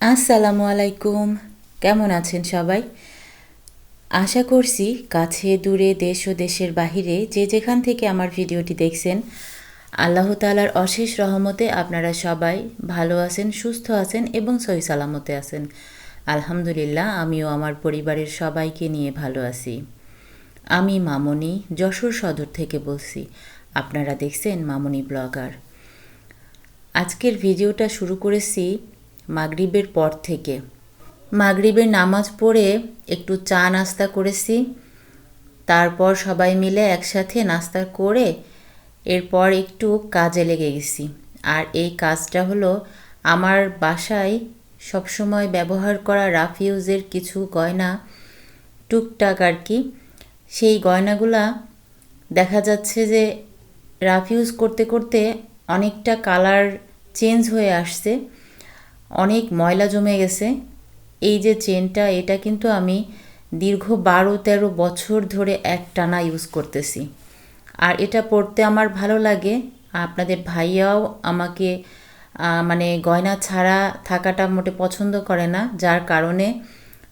আসসালামু আলাইকুম। কেমন আছেন সবাই? আশা করছি কাছে, দূরে, দেশ ও দেশের বাহিরে যে যেখান থেকে আমার ভিডিওটি দেখছেন, আল্লাহ তালার অশেষ রহমতে আপনারা সবাই ভালো আছেন, সুস্থ আছেন এবং সহি সালামতে আছেন। আলহামদুলিল্লাহ, আমিও আমার পরিবারের সবাইকে নিয়ে ভালো আছি। আমি মামনি, যশোর সদর থেকে বলছি। আপনারা দেখছেন মামনি ব্লগার। আজকের ভিডিওটা শুরু করেছি মাগরিবের পর থেকে। মাগরিবের নামাজ পড়ে একটু চা নাস্তা করেছি। তারপর সবাই মিলে একসাথে নাস্তা করে এরপর একটু কাজে লেগে গেছি। আর এই কাজটা হলো আমার বাসায় সবসময় ব্যবহার করা রাফিউজের কিছু গয়না, টুকটাক আর কি। সেই গয়নাগুলা দেখা যাচ্ছে যে রাফিউজ করতে করতে অনেকটা কালার চেঞ্জ হয়ে আসছে। অনেক ময়লা জমে গেছে। এই যে চেনটা, এটা কিন্তু আমি দীর্ঘ বারো তেরো বছর ধরে এক টানা ইউজ করতেছি। আর এটা পরতে আমার ভালো লাগে। আপনাদের ভাইয়াও আমাকে মানে গয়না ছাড়া থাকাটা মোটে পছন্দ করে না, যার কারণে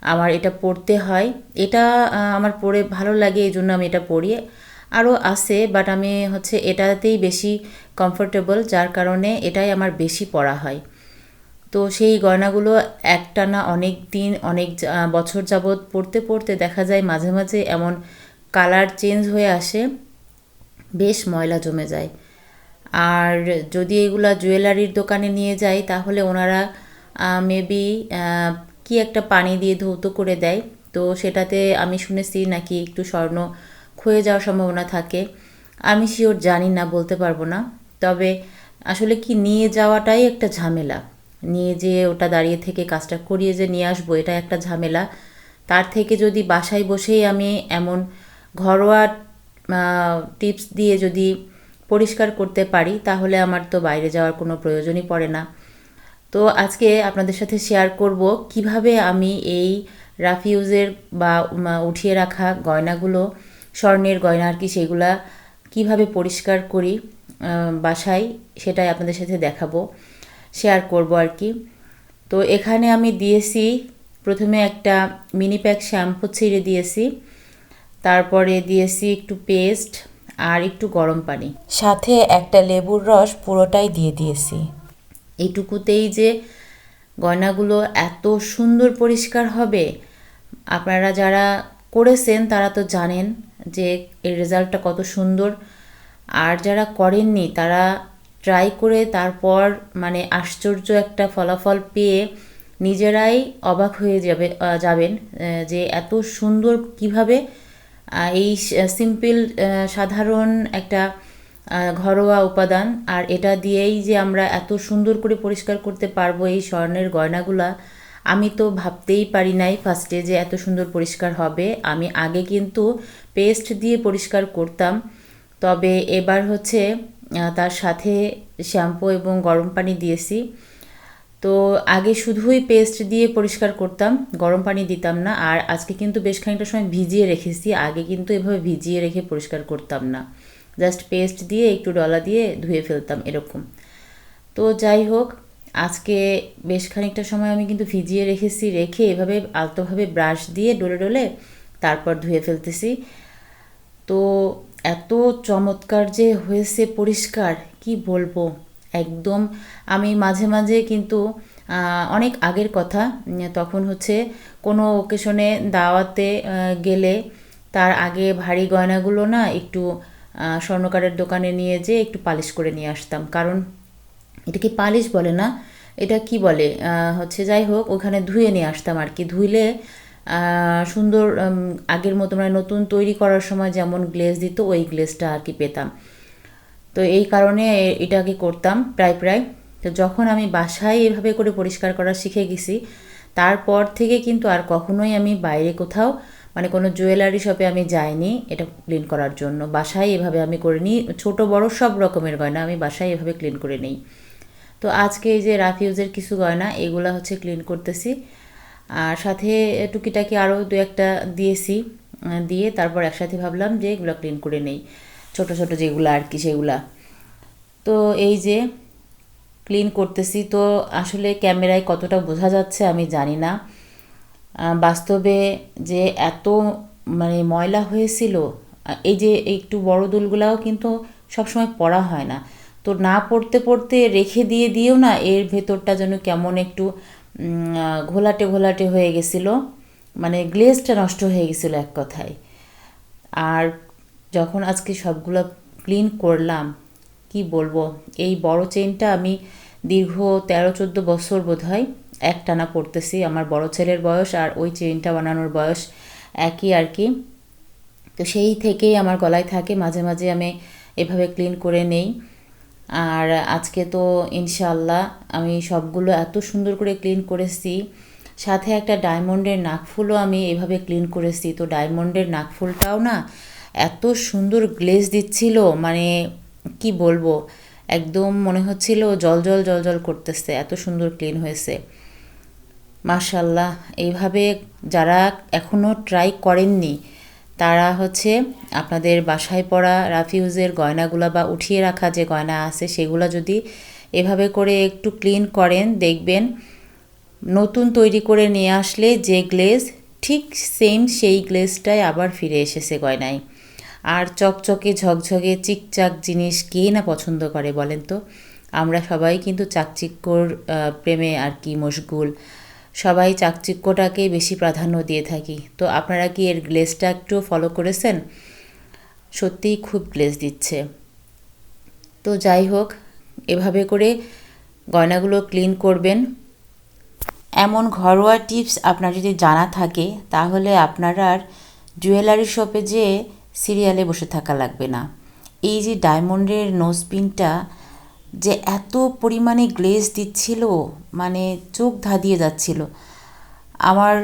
আমার এটা পরতে হয়। এটা আমার পরে ভালো লাগে, এই জন্য আমি এটা পরি আরও আছে বাট আমি হচ্ছে এটাতেই বেশি কমফোর্টেবল যার কারণে এটাই আমার বেশি পরা হয়। তো সেই গয়নাগুলো একটানা অনেক দিন, অনেক বছর যাবৎ পড়তে পড়তে দেখা যায় মাঝে মাঝে এমন কালার চেঞ্জ হয়ে আসে, বেশ ময়লা জমে যায়। আর যদি এগুলা জুয়েলারির দোকানে নিয়ে যাই, তাহলে ওনারা মেবি কি একটা পানি দিয়ে ধৌত করে দেয়। তো সেটাতে আমি শুনেছি নাকি একটু স্বর্ণ ক্ষয়ে যাওয়ার সম্ভাবনা থাকে। আমি শিওর জানি না, বলতে পারব না। তবে আসলে কি নিয়ে যাওয়াটাই একটা ঝামেলা। নিয়ে যেয়ে ওটা দাঁড়িয়ে থেকে কাজটা করিয়ে যে নিয়ে আসব, এটা একটা ঝামেলা। তার থেকে যদি বাসায় বসেই আমি এমন ঘরোয়া টিপস দিয়ে যদি পরিষ্কার করতে পারি, তাহলে আমার তো বাইরে যাওয়ার কোনো প্রয়োজনই পড়ে না। তো আজকে আপনাদের সাথে শেয়ার করব কীভাবে আমি এই রাফিউজের বা উঠিয়ে রাখা গয়নাগুলো, স্বর্ণের গয়না আর কি সেগুলা কীভাবে পরিষ্কার করি বাসায়, সেটাই আপনাদের সাথে দেখাবো। শেয়ার করব আর কি। তো এখানে আমি দিয়েছি, প্রথমে একটা মিনি প্যাক শ্যাম্পু ছিঁড়ে দিয়েছি, তারপরে দিয়েছি একটু পেস্ট আর একটু গরম পানি। সাথে একটা লেবুর রস পুরোটাই দিয়ে দিয়েছি। এইটুকুতেই যে গয়নাগুলো এত সুন্দর পরিষ্কার হবে, আপনারা যারা করেছেন তারা তো জানেন যে এর রেজাল্টটা কত সুন্দর। আর যারা করেননি তারা ট্রাই করে তারপর মানে আশ্চর্য একটা ফলাফল পেয়ে নিজেরাই অবাক হয়ে যাবে যাবেন যে এত সুন্দর কীভাবে এই সিম্পল সাধারণ একটা ঘরোয়া উপাদান আর এটা দিয়েই যে আমরা এত সুন্দর করে পরিষ্কার করতে পারব এই স্বর্ণের গয়নাগুলা, আমি তো ভাবতেই পারি নাই ফার্স্টে যে এত সুন্দর পরিষ্কার হবে। আমি আগে কিন্তু পেস্ট দিয়ে পরিষ্কার করতাম, তবে এবার হচ্ছে তার সাথে শ্যাম্পু এবং গরম পানি দিয়েছি। তো আগে শুধুই পেস্ট দিয়ে পরিষ্কার করতাম, গরম পানি দিতাম না, আর আজকে কিন্তু বেশ খানিকটা সময় ভিজিয়ে রেখেছি, আগে কিন্তু এভাবে ভিজিয়ে রেখে পরিষ্কার করতাম না। জাস্ট পেস্ট দিয়ে একটু ডলা দিয়ে ধুয়ে ফেলতাম এরকম। তো যাই হোক, আজকে বেশ খানিকটা সময় আমি কিন্তু ভিজিয়ে রেখেছি, রেখে এভাবে আলতোভাবে ব্রাশ দিয়ে ডলে ডলে তারপর ধুয়ে ফেলতেছি। তো এত চমৎকার যে হয়েছে পরিষ্কার, কি বলব? একদম আমি মাঝে মাঝে কিন্তু অনেক আগের কথা তখন হচ্ছে কোনো ওকেশনে দাওয়াতে গেলে তার আগে ভারী গয়নাগুলো না একটু স্বর্ণকারের দোকানে নিয়ে যেয়ে একটু পালিশ করে নিয়ে আসতাম। কারণ এটা কি পালিশ বলে না? এটা কি বলে? হচ্ছে যাই হোক, ওখানে ধুয়ে নিয়ে আসতাম আর কি। ধুইলে সুন্দর আগের মতো মানে নতুন তৈরি করার সময় যেমন গ্লেজ দিত, ওই গ্লেজটা আর কি পেতাম। তো এই কারণে এটাকে করতাম প্রায় প্রায়। তো যখন আমি বাসায় এভাবে করে পরিষ্কার করা শিখে গেছি, তারপর থেকে কিন্তু আর কখনোই আমি বাইরে কোথাও মানে কোনো জুয়েলারি শপে আমি যাইনি এটা ক্লিন করার জন্য। বাসায় এভাবে আমি করে নিই ছোটো বড় সব রকমের গয়না আমি বাসায় এভাবে ক্লিন করে নিই। তো আজকে এই যে রাফিউজের কিছু গয়না, এগুলা হচ্ছে ক্লিন করতেছি। আর সাথে টুকিটাকি আরও দু একটা দিয়েছি দিয়ে তারপর একসাথে ভাবলাম যে এগুলো ক্লিন করে নেই। ছোট ছোট যেগুলো আর কি সেগুলা। তো এই যে ক্লিন করতেছি, তো আসলে ক্যামেরায় কতটা বোঝা যাচ্ছে আমি জানি না। বাস্তবে যে এত মানে ময়লা হয়েছিল এই যে একটু বড় দুলগুলাও কিন্তু সবসময় পড়া হয় না। তো না পড়তে পড়তে রেখে দিয়ে দিয়েও না এর ভেতরটা যেন কেমন একটু ঘোলাটে ঘোলাটে হয়ে গেছিল। মানে গ্লেজটা নষ্ট হয়ে গেছিল এক কথায়। আর যখন আজকে সবগুলো ক্লিন করলাম, কি বলব? এই বড় চেনটা আমি দীর্ঘ তেরো, চোদ্দ বছর বোধ হয় একটানা পড়তেছি আমার বড় ছেলের বয়স আর ওই চেনটা বানানোর বয়স একই আর কি। তো সেই থেকেই আমার গলায় থাকে। মাঝে মাঝে আমি এভাবে ক্লিন করে নেই। আর আজকে তো ইনশাল্লাহ আমি সবগুলো এত সুন্দর করে ক্লিন করেছি। সাথে একটা ডায়মন্ডের নাকফুলও আমি এভাবে ক্লিন করেছি। তো ডায়মন্ডের নাকফুলটাও না এত সুন্দর গ্লেজ দিচ্ছিল মানে কি বলব, একদম মনে হচ্ছিল জল জল জল জল করতেছে, এত সুন্দর ক্লিন হয়েছে। মার্শাল্লাহ এইভাবে যারা এখনও ট্রাই করেননি তারা হচ্ছে আপনাদের বাসায় পড়া রাফিউজের গয়নাগুলো বা উঠিয়ে রাখা যে গয়না আছে, সেগুলো যদি এভাবে করে একটু ক্লিন করেন, দেখবেন নতুন তৈরি করে নিয়ে আসলে যে গ্লেজ ঠিক সেম সেই গ্লেজটাই আবার ফিরে এসেছে গয়নায়। আর চকচকে, ঝকঝকে, চিকচাক জিনিস কে না পছন্দ করে বলেন তো? আমরা সবাই কিন্তু চাকচিক্যর প্রেমে আর কি মশগুল সবাই চাকচিক্যটাকে বেশি প্রাধান্য দিয়ে থাকি। তো আপনারা কি এর গ্লেজটা একটু ফলো করেছেন? সত্যিই খুব গ্লেজ দিচ্ছে। তো যাই হোক, এভাবে করে গয়নাগুলো ক্লিন করবেন। এমন ঘরোয়া টিপস আপনার যদি জানা থাকে, তাহলে আপনার আর জুয়েলারি শপে যে সিরিয়ালে বসে থাকা লাগবে না। এই যে ডায়মন্ডের নোজপিনটা যে এত পরিমাণে গ্লেজ দিচ্ছিল মানে চোখ ধাঁধিয়ে যাচ্ছিল। আমার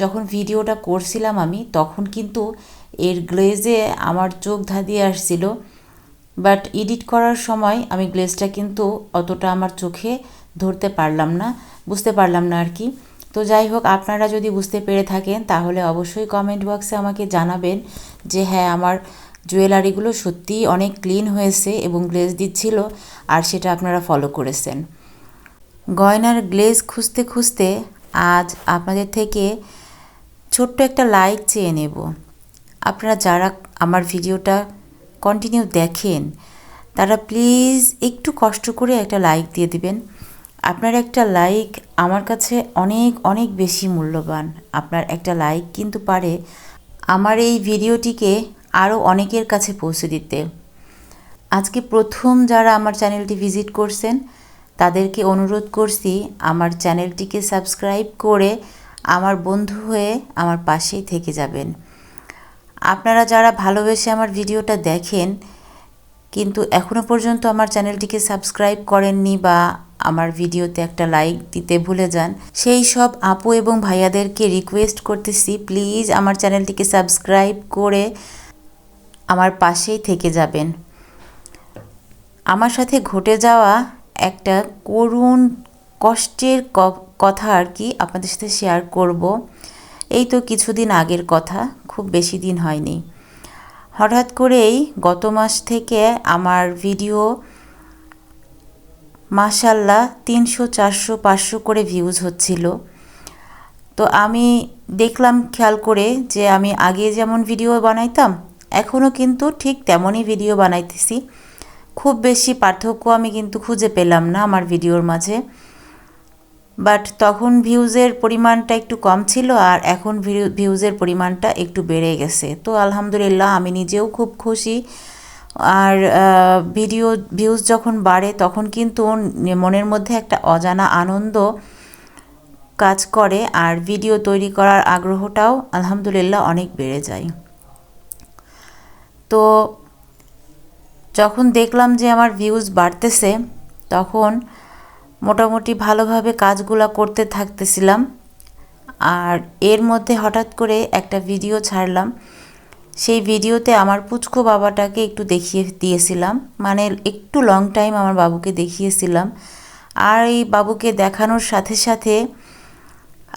যখন ভিডিওটা করছিলাম আমি, তখন কিন্তু এর গ্লেজে আমার চোখ ধাঁধিয়ে আসছিল। বাট এডিট করার সময় আমি গ্লেজটা কিন্তু অতটা আমার চোখে ধরতে পারলাম না, বুঝতে পারলাম না আর কি। তো যাই হোক, আপনারা যদি বুঝতে পেরে থাকেন, তাহলে অবশ্যই কমেন্ট বক্সে আমাকে জানাবেন যে হ্যাঁ আমার জুয়েলারিগুলো সত্যিই অনেক ক্লিন হয়েছে এবং গ্লেজ দিচ্ছিল, আর সেটা আপনারা ফলো করেছেন। গয়নার গ্লেজ খুঁজতে খুঁজতে আজ আপনাদের থেকে ছোট্ট একটা লাইক চেয়ে নেব। আপনারা যারা আমার ভিডিওটা কন্টিনিউ দেখেন, তারা প্লিজ একটু কষ্ট করে একটা লাইক দিয়ে দিবেন। আপনার একটা লাইক আমার কাছে অনেক অনেক বেশি মূল্যবান। আপনার একটা লাইক কিন্তু পারে আমার এই ভিডিওটিকে আরও অনেকের কাছে পৌঁছে দিতে। আজকে প্রথম যারা আমার চ্যানেলটি ভিজিট করছেন, তাদেরকে অনুরোধ করছি আমার চ্যানেলটিকে সাবস্ক্রাইব করে আমার বন্ধু হয়ে আমার পাশেই থেকে যাবেন। আপনারা যারা ভালোবেসে আমার ভিডিওটা দেখেন, কিন্তু এখনও পর্যন্ত আমার চ্যানেলটিকে সাবস্ক্রাইব করেননি বা আমার ভিডিওতে একটা লাইক দিতে ভুলে যান, সেই সব আপু এবং ভাইয়াদেরকে রিকোয়েস্ট করতেছি, প্লিজ আমার চ্যানেলটিকে সাবস্ক্রাইব করে আমার পাশেই থেকে যাবেন। আমার সাথে ঘটে যাওয়া একটা করুণ কষ্টের কথা আর কি আপনাদের সাথে শেয়ার করব। এই তো কিছুদিন আগের কথা, খুব বেশি দিন হয়নি। হঠাৎ করেই গত মাস থেকে আমার ভিডিও মাসাল্লাহ তিনশো, চারশো, পাঁচশো করে ভিউজ হচ্ছিল। তো আমি দেখলাম, খেয়াল করে যে আমি আগে যেমন ভিডিও বানাইতাম এখনও কিন্তু ঠিক তেমনই ভিডিও বানাইতেছি। খুব বেশি পার্থক্য আমি কিন্তু খুঁজে পেলাম না আমার ভিডিওর মাঝে। বাট তখন ভিউজের পরিমাণটা একটু কম ছিল আর এখন ভিউজের পরিমাণটা একটু বেড়ে গেছে। তো আলহামদুলিল্লাহ আমি নিজেও খুব খুশি। আর ভিডিও ভিউজ যখন বাড়ে তখন কিন্তু মনের মধ্যে একটা অজানা আনন্দ কাজ করে। আর ভিডিও তৈরি করার আগ্রহটাও আলহামদুলিল্লাহ অনেক বেড়ে যায়। তো যখন দেখলাম যে আমার ভিউজ বাড়তেছে, তখন মোটামুটি ভালোভাবে কাজগুলো করতে থাকতেছিলাম। আর এর মধ্যে হঠাৎ করে একটা ভিডিও ছাড়লাম। সেই ভিডিওতে আমার পুচকো বাবাটাকে একটু দেখিয়ে দিয়েছিলাম। মানে একটু লং টাইম আমার বাবুকে দেখিয়েছিলাম। আর এই বাবুকে দেখানোর সাথে সাথে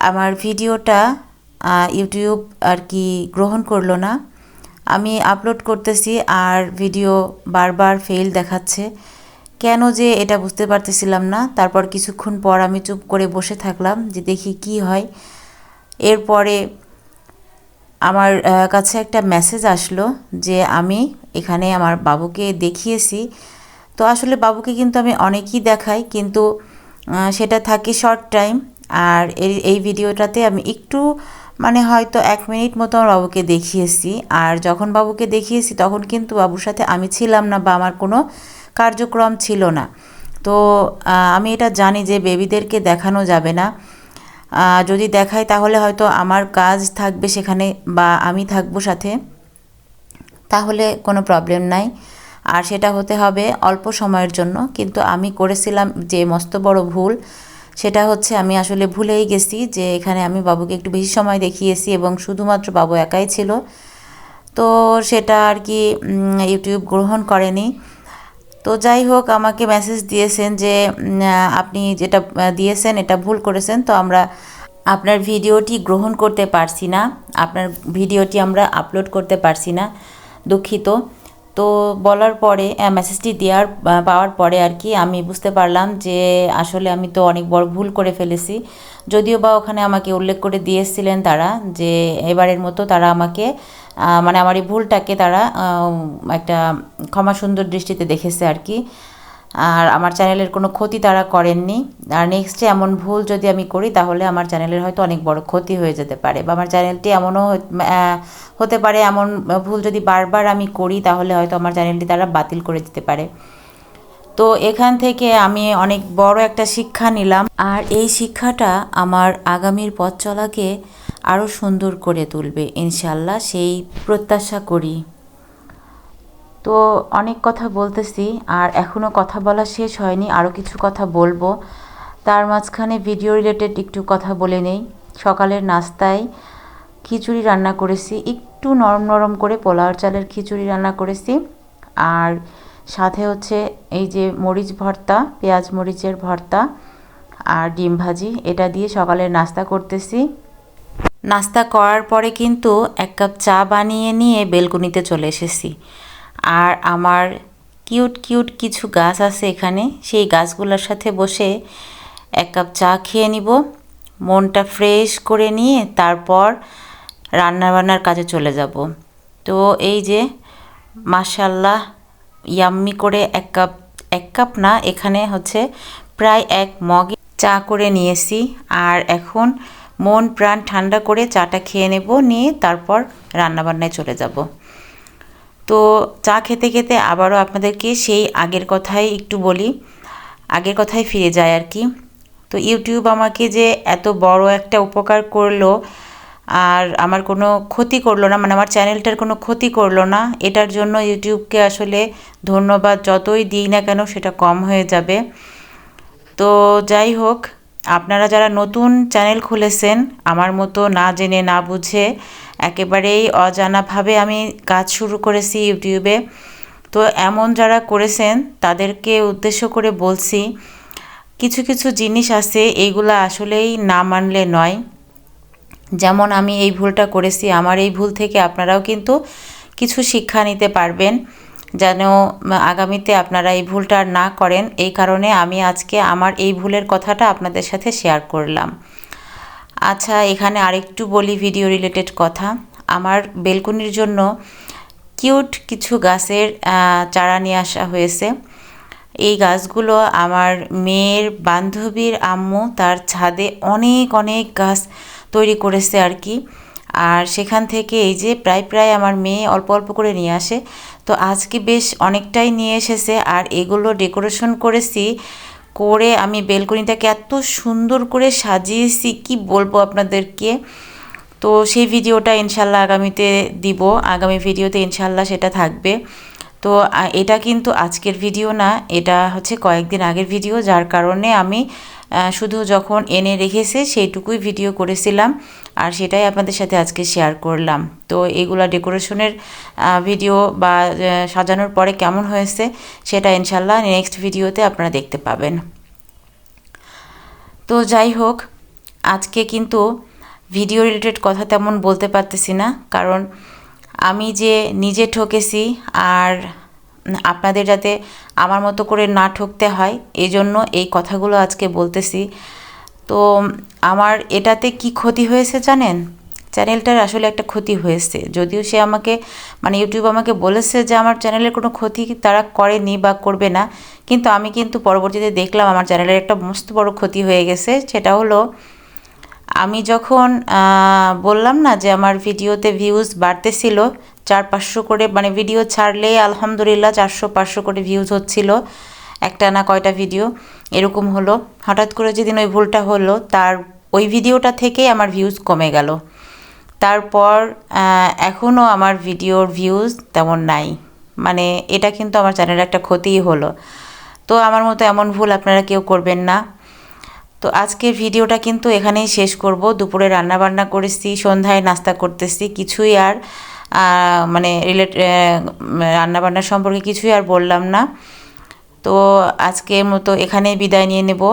আমার ভিডিওটা ইউটিউব আর কি গ্রহণ করল না। আমি আপলোড করতেছি আর ভিডিও বারবার ফেল দেখাচ্ছে। কেন যে এটা বুঝতে পারতেছিলাম না। তারপর কিছুক্ষণ পর আমি চুপ করে বসে থাকলাম যে দেখি কি হয়। এরপরে আমার কাছে একটা মেসেজ আসলো যে আমি এখানে আমার বাবুকে দেখিয়েছি। তো আসলে বাবুকে কিন্তু আমি অনেকই দেখাই, কিন্তু সেটা থাকে শর্ট টাইম আর এই ভিডিওটাতে আমি একটু মানে হয়তো এক মিনিট মতো আমার বাবুকে দেখিয়েছি। আর যখন বাবুকে দেখিয়েছি, তখন কিন্তু বাবুর সাথে আমি ছিলাম না বা আমার কোনো কার্যক্রম ছিল না। তো আমি এটা জানি যে বেবিদেরকে দেখানো যাবে না। যদি দেখাই তাহলে হয়তো আমার কাজ থাকবে সেখানে বা আমি থাকব সাথে। তাহলে কোনো প্রবলেম নাই। আর সেটা হতে হবে অল্প সময়ের জন্য। কিন্তু আমি করেছিলাম যে মস্ত বড় ভুল। সেটা হচ্ছে আমি আসলে ভুলেই গেছি যে এখানে আমি বাবুকে একটু বেশি সময় দেখিয়েছি এবং শুধুমাত্র বাবু একাই ছিল। তো সেটা আর কি ইউটিউব গ্রহণ করেনি। তো যাই হোক, আমাকে মেসেজ দিয়েছেন যে আপনি যেটা দিয়েছেন এটা ভুল করেছেন, তো আমরা আপনার ভিডিওটি গ্রহণ করতে পারছি না। আপনার ভিডিওটি আমরা আপলোড করতে পারছি না, দুঃখিত। তো বলার পরে মেসেজটি দেওয়ার পাওয়ার পরে আর কি আমি বুঝতে পারলাম যে আসলে আমি তো অনেক বড় ভুল করে ফেলেছি। যদিও বা ওখানে আমাকে উল্লেখ করে দিয়েছিলেন তারা যে এবারের মতো তারা আমাকে মানে আমার এই ভুলটাকে তারা একটা ক্ষমা সুন্দর দৃষ্টিতে দেখেছে আর কি। আর আমার চ্যানেলের কোনো ক্ষতি তারা করেননি। আর নেক্সটে এমন ভুল যদি আমি করি, তাহলে আমার চ্যানেলের হয়তো অনেক বড় ক্ষতি হয়ে যেতে পারে বা আমার চ্যানেলটি এমনও হতে পারে এমন ভুল যদি বারবার আমি করি, তাহলে হয়তো আমার চ্যানেলটি তারা বাতিল করে দিতে পারে। তো এখান থেকে আমি অনেক বড় একটা শিক্ষা নিলাম। আর এই শিক্ষাটা আমার আগামীর পথ চলাকে আরও সুন্দর করে তুলবে, ইনশাল্লাহ, সেই প্রত্যাশা করি। তো অনেক কথা বলতেছি আর এখনও কথা বলা শেষ হয়নি আরও কিছু কথা বলব। তার মাঝখানে ভিডিও রিলেটেড একটু কথা বলে নেই। সকালের নাস্তায় খিচুড়ি রান্না করেছি, একটু নরম নরম করে পোলাওয়ার চালের খিচুড়ি রান্না করেছি। আর সাথে হচ্ছে এই যে মরিচ ভর্তা, পেঁয়াজ মরিচের ভর্তা আর ডিম ভাজি, এটা দিয়ে সকালের নাস্তা করতেছি। নাস্তা করার পরে কিন্তু এক কাপ চা বানিয়ে নিয়ে বেলকুনিতে চলে এসেছি। আর আমার কিউট কিউট কিছু গাছ আছে এখানে। সেই গাছগুলোর সাথে বসে এক কাপ চা খেয়ে নিব। মনটা ফ্রেশ করে নিয়ে তারপর রান্নাবান্নার কাজে চলে যাব। তো এই যে মাসাল্লাহ ইয়াম্মি করে এক কাপ এক কাপ না, এখানে হচ্ছে প্রায় এক মগে চা করে নিয়েছি। আর এখন মন প্রাণ ঠান্ডা করে চাটা খেয়ে নেব, নিয়ে তারপর রান্নাবান্নায় চলে যাব। তো চা খেতে খেতে আবারও আপনাদেরকে সেই আগের কথাই একটু বলি। আগের কথাই ফিরে যায় আর কি। তো ইউটিউব আমাকে যে এত বড় একটা উপকার করল আর আমার কোনো ক্ষতি করল না মানে আমার চ্যানেলটার কোনো ক্ষতি করল না, এটার জন্য ইউটিউবকে আসলে ধন্যবাদ যতই দিই না কেন সেটা কম হয়ে যাবে। তো যাই হোক, আপনারা যারা নতুন চ্যানেল খুলেছেন, আমার মতো না জেনে না বুঝে একেবারেই অজানাভাবে আমি কাজ শুরু করেছি ইউটিউবে। তো এমন যারা করেছেন, তাদেরকে উদ্দেশ্য করে বলছি, কিছু কিছু জিনিস আছে এইগুলো আসলেই না মানলে নয়। যেমন আমি এই ভুলটা করেছি, আমার এই ভুল থেকে আপনারাও কিন্তু কিছু শিক্ষা নিতে পারবেন, যেন আগামীতে আপনারা এই ভুলটা না করেন। এই কারণে আমি আজকে আমার এই ভুলের কথাটা আপনাদের সাথে শেয়ার করলাম। আচ্ছা এখানে আরেকটু বলি ভিডিও রিলেটেড কথা। আমার বেলকুনির জন্য কিউট কিছু গাছের চারা নিয়ে আসা হয়েছে। এই গাছগুলো আমার মেয়ের বান্ধবীর আম্মু তার ছাদে অনেক অনেক গাছ তৈরি করেছে আর কি। আর সেখান থেকে এই যে প্রায় প্রায় আমার মেয়ে অল্প অল্প করে নিয়ে আসে। তো আজকে বেশ অনেকটাই নিয়ে এসেছে আর এগুলো ডেকোরেশন করেছি করে আমি বেলকনিটাকে এত সুন্দর করে সাজিয়েছি, কি বলব আপনাদেরকে? তো সেই ভিডিওটা ইনশাল্লাহ আগামীতে দিব, আগামী ভিডিওতে ইনশাল্লাহ সেটা থাকবে। তো এটা কিন্তু আজকের ভিডিও না, এটা হচ্ছে কয়েকদিন আগের ভিডিও, যার কারণে আমি শুধু যখন এনে রেখেছে সেইটুকুই ভিডিও করেছিলাম। আর সেটাই আপনাদের সাথে আজকে শেয়ার করলাম। তো এগুলা ডেকোরেশনের ভিডিও বা সাজানোর পরে কেমন হয়েছে সেটা ইনশাল্লাহ নেক্সট ভিডিওতে আপনারা দেখতে পাবেন। তো যাই হোক, আজকে কিন্তু ভিডিও রিলেটেড কথা তেমন বলতে পারতেছি না। কারণ আমি যে নিজে ঠকেছি আর আপনাদের যাতে আমার মতো করে না ঠকতে হয় এই জন্য এই কথাগুলো আজকে বলতেছি। তো আমার এটাতে কি ক্ষতি হয়েছে জানেন? চ্যানেলটার আসলে একটা ক্ষতি হয়েছে। যদিও সে আমাকে মানে ইউটিউব আমাকে বলেছে যে আমার চ্যানেলের কোনো ক্ষতি তারা করেনি বা করবে না। কিন্তু আমি কিন্তু পরবর্তীতে দেখলাম আমার চ্যানেলের একটা মস্ত বড় ক্ষতি হয়ে গেছে। সেটা হলো, আমি যখন বললাম না যে আমার ভিডিওতে ভিউজ বাড়তেছিল, চার পাঁচশো করে মানে ভিডিও ছাড়লে আলহামদুলিল্লাহ চারশো পাঁচশো করে ভিউজ হচ্ছিল। একটা না কয়টা ভিডিও এরকম হলো। হঠাৎ করে যেদিন ওই ভুলটা হলো, তার ওই ভিডিওটা থেকেই আমার ভিউজ কমে গেল। তারপর এখনও আমার ভিডিওর ভিউজ তেমন নাই। মানে এটা কিন্তু আমার চ্যানেলের একটা ক্ষতিই হলো। তো আমার মতো এমন ভুল আপনারা কেউ করবেন না। তো আজকের ভিডিওটা কিন্তু এখানেই শেষ করব। দুপুরে রান্না বান্না করেছি, সন্ধ্যায় নাস্তা করতেছি, কিছুই আর মানে রিলেট রান্নাবান্না সম্পর্কে কিছুই আর বললাম না। তো আজকের মতো এখানেই বিদায় নিয়ে নেব।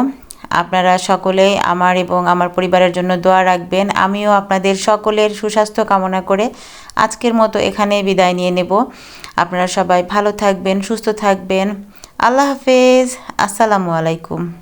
আপনারা সকলে আমার এবং আমার পরিবারের জন্য দোয়া রাখবেন। আমিও আপনাদের সকলের সুস্বাস্থ্য কামনা করে আজকের মতো এখানে বিদায় নিয়ে নেব। আপনারা সবাই ভালো থাকবেন, সুস্থ থাকবেন। আল্লাহ হাফেজ। আসসালামু আলাইকুম।